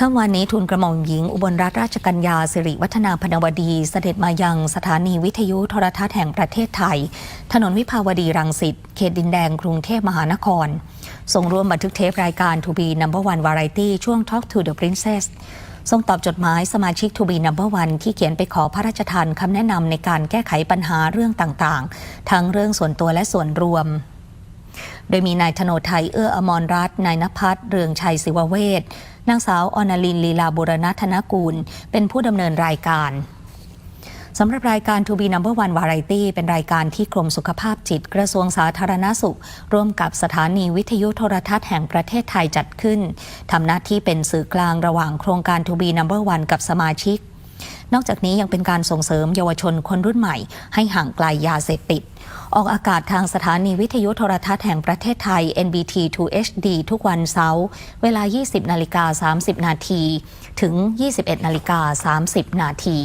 ค่ำวันนี้ทุนกระหม่อมหญิงอุบลรัตนราชกัญญาสิริวัฒนาพนวดี เสด็จมายังสถานีวิทยุโทรทัศน์แห่งประเทศไทย ถนนวิภาวดีรังสิตเขตดินแดงกรุงเทพมหานครส่งร่วมบันทึกเทปรายการ To Be Number One Variety ช่วง Talk to the Princess ส่งตอบจดหมายสมาชิก To Be Number One ที่เขียนไปขอพระราชทานคำแนะนำในการแก้ไขปัญหาเรื่องต่างๆ ทั้งเรื่องส่วนตัวและส่วนรวม โดยมีนายธโนไทยเอื้ออมรรัตน์นายนภัสเรืองชัยศิวเวศนางสาวอนาลินลีลาบุรณธนกูล เป็นผู้ดำเนินรายการสำหรับรายการ To Be Number One Variety เป็นรายการที่กรมสุขภาพจิตกระทรวงสาธารณสุข ร่วมกับสถานีวิทยุโทรทัศน์แห่งประเทศไทยจัดขึ้นทำหน้าที่เป็นสื่อกลางระหว่างโครงการ To Be Number One กับสมาชิก นอกจากนี้ยังเป็นการส่งเสริมเยาวชนคนรุ่นใหม่ ให้ห่างไกลยาเสพติด ออกอากาศทางสถานีวิทยุโทรทัศน์แห่งประเทศไทย NBT 2 HD ทุกวันเสาร์เวลา 20 นาฬิกา 30 นาที ถึง 21 นาฬิกา 30 นาที